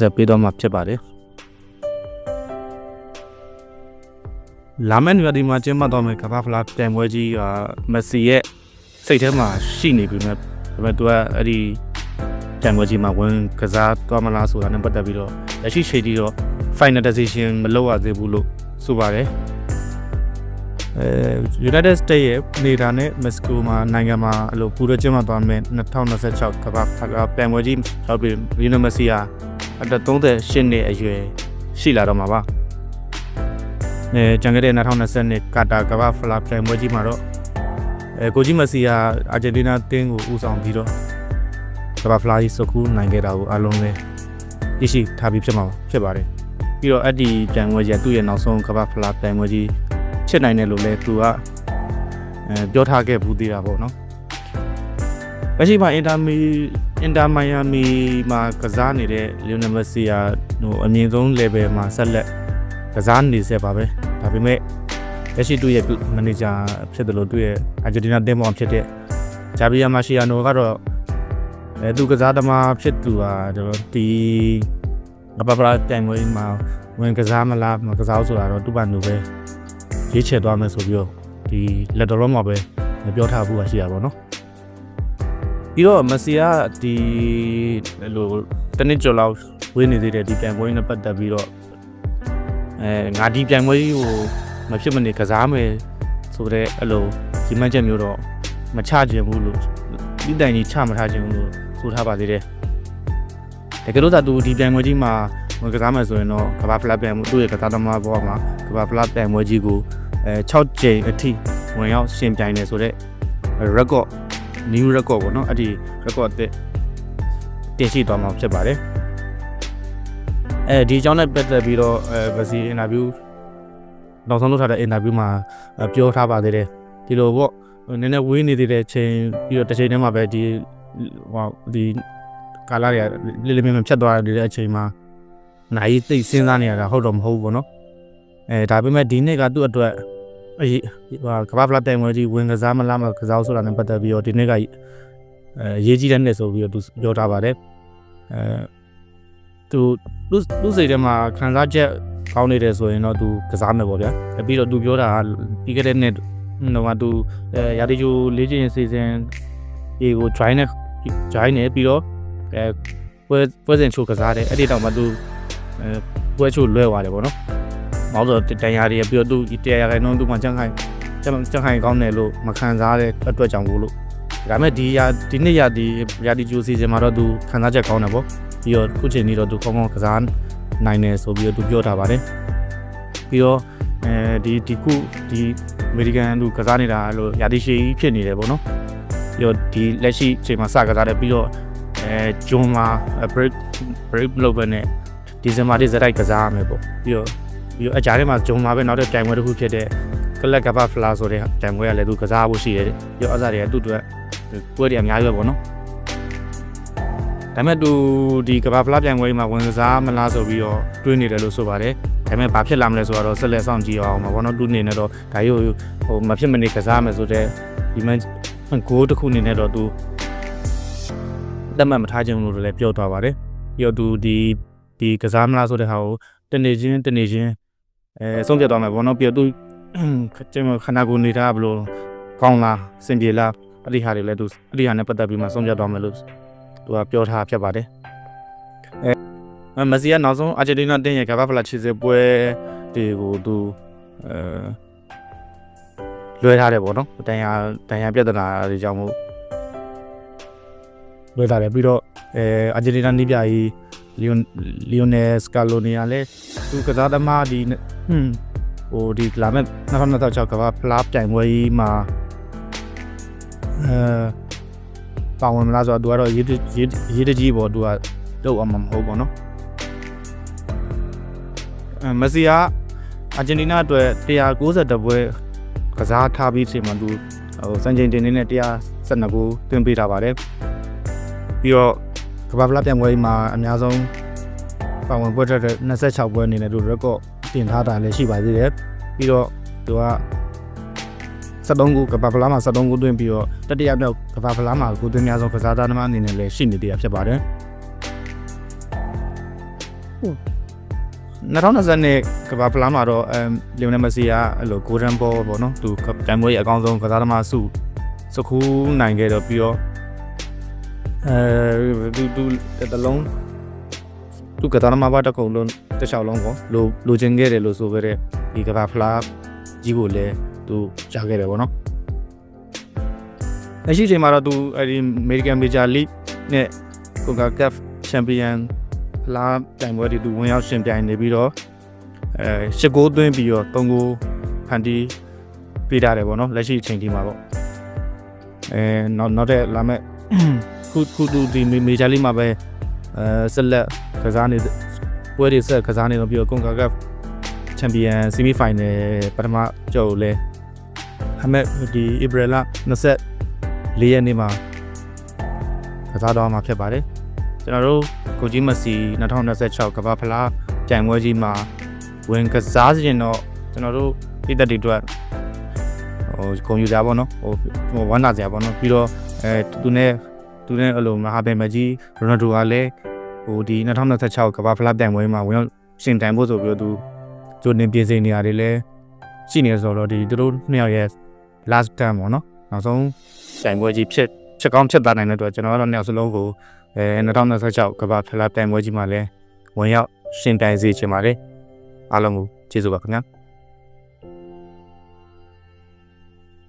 ဆက်ပေးတော့မှာဖြစ်ပါတယ်လာမယ့်နေ့ဒီမှာကျင်းပတော့မယ်ကမ္ဘာဖလားပြိုင်ပွဲကြီးကမက်ဆီရဲ့စိတ်ထဲမှာရှိနေပြီမဲ့ဒါပေမဲ့သူကအဲ့ဒီပြိုင်ပွဲကြီးမှာဝင်ကစားသွားမလားဆိုတာနဲ့ပတ်သက်ပြီးတော့လက်ရှိချိန်ကြီးတော့ final decision မလုပ်ရသေးဘူးလို့ဆိုပါတယ်အဲ United States ရဲ့နေတာနဲ့ Mexico မှာနိုင်ငံမှာအဲ့လိုပူရကျင်းပသွားမယ်2026ကမ္ဘာဖလားပြိုင်ပွဲကြီးရောက်ပြီး Lionel Messi က အသက်38နှစ်အရွယ်ရှိလာတော့မှာပါအဲကျန်ခဲ့တဲ့2020ကာတာကမ္ဘာဖလားပြိုင်ပွဲကြီးမှာတော့အဲကိုကြီးမက်ဆီကအာဂျင်တီးနားတင်းကိုဦးဆောင်ပြီးတော့ကမ္ဘာဖလားကြီးစကူးနိုင်ခဲ့တာကိုအလုံးလည်းသိရှိထားပြီးဖြစ်မှာဖြစ်ပါတယ်ပြီးတော့အဲ့ဒီပြိုင်ပွဲကြီးကသူ့ရဲ့နောက်ဆုံးကမ္ဘာဖလားပြိုင်ပွဲကြီးချစ်နိုင်တယ်လို့လည်းသူကအဲပြောထားခဲ့ဘူးသေးတာပေါ့နော်လက်ရှိမှာအင်တာမီ အင်တာမိုင်ယာမီမှာကစားနေတဲ့လီယိုနယ်မက်ဆီကဟိုအမြင့်ဆုံး level မှာဆက်လက်ကစားနေစေပါပဲဒါပေမဲ့လက်ရှိသူ့ရဲ့မန်နေဂျာဖြစ်တယ်လို့သူ့ရဲ့အာဂျင်တီးနားတင်းမောင်ဖြစ်တဲ့ဂျာဘီယာမာရှီယာနိုကတော့အဲသူကစားသမားဖြစ်သူဟာဒီကပပရာတိုင်ဝင်းမှာဝင်ကစားမလားမကစားဘူးဆိုတာတော့သူ့ဘာနူပဲရေးချယ်သွားမယ်ဆိုပြီးတော့ဒီလက်တော်မှာပဲပြောထားဖို့ရှိရပါတော့ ပြီးတော့မက်ဆီကဒီအဲ့လိုတနစ်ကျော်လောက်ဝင်းနေသေးတယ်ဒီပြိုင်ပွဲနဲ့ပတ်သက်ပြီးတော့အဲငါဒီပြိုင်ပွဲကြီးကိုမဖြစ်မနေကစားမယ်ဆိုတော့အဲ့လိုဒီမှတ်ချက်မျိုးတော့မချခြင်းဘူးလို့ဒီတိုင်ကြီးချမထားခြင်းဘူးလို့ဆိုထားပါသေးတယ်တကယ်လို့သာသူဒီပြိုင်ပွဲကြီးမှာဝင်ကစားမယ်ဆိုရင်တော့ကမ္ဘာဖလားပြိုင်ပွဲသူ့ရဲ့ကစားသမားဘောမှာကမ္ဘာဖလားပြိုင်ပွဲကြီးကိုအဲ6ကြိမ်အထိဝင်ရောက်ရှင်ပြိုင်နေဆိုတော့ record new record ပေါ့နော်အဲ့ဒီ record အသစ်တင်ရှိသွားမှာဖြစ်ပါတယ်အဲဒီအကြောင်းနဲ့ပတ်သက်ပြီးတော့အဲဗစီ interview နောက်ဆုံးလုပ်ထားတဲ့ interview မှာအဲပြောထားပါသေးတယ်ဒီလိုပေါ့နည်းနည်းဝေးနေသေးတဲ့ချိန်ပြီးတော့တစ်ချိန်တည်းမှာပဲဒီဟောဒီကာလာတွေကလေးလေးမြင်မြင်ဖြတ်သွားတဲ့အချိန်မှာနိုင်သိစဉ်းစားနေရတာဟုတ်တော့မဟုတ်ဘူးပေါ့နော်အဲဒါပေမဲ့ဒီနေ့ကသူ့အတွက် အေးဟိုကဘာဖလာတိုင်ဝဲကြီးဝင်ကစားမလားမကစားဆိုတာနဲ့ပတ်သက်ပြီးတော့ဒီနေ့ကအဲရေးကြီးတဲ့နှစ်ဆိုပြီးတော့သူပြောထားပါတယ်အဲသူသူသူစိတ်ထဲမှာခံစားချက်ကောင်းနေတယ်ဆိုရင်တော့သူကစားမယ်ပေါ့ဗျာပြီးတော့သူပြောတာကပြီးခဲ့တဲ့နှစ်တော့ကသူအဲရာဒီဂျိုလေးချင်းစီစဉ်ဒီကို join နဲ့ join နဲ့ပြီးတော့အဲပွဲပွဲစဉ်ချိုးကစားတယ်အဲ့ဒီတော့မှသူအဲပွဲချိုးလွဲသွားတယ်ပေါ့နော် မောင်းဆိုတန်ရာတွေပြီးတော့သူတရားရခိုင်တော့သူမှကြံ့ခိုင်ကြံ့ကြံ့ခိုင်ကောင်းတယ်လို့မခံစားတဲ့အတွက်ကြောင့်ကိုလို့ဒါပေမဲ့ဒီရာဒီနေ့ရာဒီရာဒီဂျိုစီစဉ်မှာတော့သူခံစားချက်ကောင်းတယ်ပေါ့ပြီးတော့ခုချိန်นี้တော့သူကောင်းကောင်းကစားနိုင်တယ်ဆိုပြီးတော့သူပြောထားပါတယ်ပြီးတော့အဲဒီဒီခုဒီအမေရိကန်လူကစားနေတာလို့ရာဒီရှီဖြစ်နေတယ်ပေါ့နော်ပြီးတော့ဒီလက်ရှိချိန်မှာစကစားတယ်ပြီးတော့အဲဂျွန်မှာ break break လုပ်ပဲနဲ့ဒီဇင်ဘာတိဇက်တိုက်ကစားရမယ်ပေါ့ပြီးတော့ ပြီးတော့အကြားထဲမှာဂျွန်မှာပဲနောက်တဲ့ပြိုင်ပွဲတစ်ခုဖြစ်တဲ့ကလက်ကဘာဖလာဆိုတဲ့ပြိုင်ပွဲကလည်းသူကစားဖို့ရှိတယ်ပြီးတော့အစားတွေကသူ့အတွက်ပွဲတွေအများကြီးပဲပေါ့နော်ဒါပေမဲ့သူဒီကဘာဖလားပြိုင်ပွဲမှာဝင်ကစားမလားဆိုပြီးတော့တွေးနေတယ်လို့ဆိုပါတယ်ဒါပေမဲ့ဘာဖြစ်လာမလဲဆိုတော့ဆက်လက်ဆောင်ကြည့်အောင်ပါဘောနော်သူနေနဲ့တော့ဒါကြီးဟိုမဖြစ်မနေကစားမယ်ဆိုတဲ့ဒီမှဂိုးတစ်ခုအနေနဲ့တော့သူတတ်မှတ်မထားခြင်းလို့လည်းပြောသွားပါတယ်ပြီးတော့သူဒီဒီကစားမလားဆိုတဲ့ဟာကိုတနေချင်းတနေချင်း အဲဆုံးဖြတ်သွားမယ်ဘောနော်ပြီးတော့သူကျမခနာကိုနေတာဘလို့ကောင်းလားစင်ပြေလားအဲ့ဒီဟာတွေလည်းသူအဲ့ဒီဟာနဲ့ပတ်သက်ပြီးမှဆုံးဖြတ်သွားမယ်လို့သူကပြောထားဖြစ်ပါတယ်အဲမက်ဆီကနောက်ဆုံးအာဂျင်တီးနားတင်းရဲ့ကမ္ဘာဖလားခြေစစ်ပွဲတွေကိုသူအဲလွှဲထားတယ်ပေါ့နော်တန်ရာတန်ရာပြဿနာတွေကြောင့်မို့လွှဲထားတယ်ပြီးတော့အဲအာဂျင်တီးနားနီးပြကြီး လီယွန်လီယိုနယ်စကာလိုနီယာလည်းသူကစားသမားဒီဟွန်းဟိုဒီလာမဲ့2026ကမ္ဘာဖလားပြိုင်ပွဲကြီးမှာအဲပါဝင်မလားဆိုတော့သူကတော့ရေးရေးရေးတကြီးပေါ့သူကတော့အမှမဟုတ်ပေါ့နော်အဲမက်ဆီကအာဂျင်တီးနားအတွက်192ပွဲကစားထားပြီးချိန်မှာသူဟိုစံချိန်တင်နေတဲ့112ဂိုးသွင်းပေးထားပါတယ်ပြီးတော့ ကမ္ဘာဖလားပြိုင်ပွဲကြီးမှာအများဆုံးပါဝင်ပွဲထွက်တဲ့26ပွဲအနေနဲ့သူ record တင်ထားတာလည်းရှိပါသေးတယ်ပြီးတော့သူက73ကိုကပပလာမှာ73ကိုတွင်းပြီးတော့တတိယမြောက်ကပပလာမှာကိုတွင်းများဆုံးကစားသားသမားအနေနဲ့လည်းရှိနေသေးတာဖြစ်ပါတယ်2020ကဘာဖလားမှာတော့အမ်လီယိုနယ်မက်ဆီကအဲ့လို golden ball ပေါ့နော်သူတန်မိုးရဲ့အကောင်းဆုံးကစားသမားစုစကူးနိုင်ခဲ့တော့ပြီးတော့ အဲသူသူတလုံးသူကစားသမားပါတစ်ခုလုံးတစ်ချောင်းလုံးကိုလိုလိုချင်ခဲ့တယ်လို့ဆိုခဲ့တဲ့ဒီကဘာဖလားကြီးကိုလည်းသူရခဲ့တယ်ပေါ့နော်လက်ရှိချိန်မှာတော့သူအဲ့ဒီ American Major League နဲ့ CONCACAF Champion လာတိုင်ပွဲတွေသူဝင်ရောက်ရှင်ပြိုင်နေပြီးတော့အဲရှစ်ဂိုးသွင်းပြီးတော့သုံးဂိုးဖန်တီးပေးထားတယ်ပေါ့နော်လက်ရှိအချိန်ဒီမှာပေါ့အဲနောက်နောက်တဲ့လာမဲ့ ခုခုသူဒီမေဂျာလိမှာပဲအဲဆက်လက်ကစားနေပွဲတွေဆက်ကစားနေတော့ပြီးတော့ကွန်ကာကပ်ချန်ပီယံဆီမီဖိုင်နယ်ပထမကြော်လဲအမေဒီဧပြီလ24ရက်နေ့မှာကစားတော့မှာဖြစ်ပါတယ်ကျွန်တော်တို့ကိုကြီးမစီ2026ကမ္ဘာဖလားကြိုင်ပွဲကြီးမှာဝင်ကစားစီရင်တော့ကျွန်တော်တို့ပြည်သက်တွေအတွက်ဟိုကွန်ပျူတာပေါ့နော်ဟိုဟိုဝမ်းသာစရာပေါ့နော်ပြီးတော့အဲသူနဲ့ သူနဲ့အလိုမဟာပင်မကြီးရိုနယ်ဒိုကလည်းဟိုဒီ2026ကမ္ဘာဖလားပြိုင်ပွဲမှာဝင်ရောက်ရှင်တိုင်ဖို့ဆိုပြီးတော့သူကြိုနေပြင်ဆင်နေရတယ်လဲရှိနေဆိုတော့ဒီသူတို့နှစ်ယောက်ရဲ့ last time ပေါ့နော်နောက်ဆုံးပြိုင်ပွဲကြီးဖြစ်ချက်ကောင်းချက်သားနိုင်တဲ့အတွက်ကျွန်တော်ကတော့နှစ်ယောက်စလုံးကိုအဲ2026ကမ္ဘာဖလားပြိုင်ပွဲကြီးမှာလည်းဝင်ရောက်ရှင်တိုင်စေချင်ပါတယ်အားလုံးကိုကျေးဇူးပါခင်ဗျာ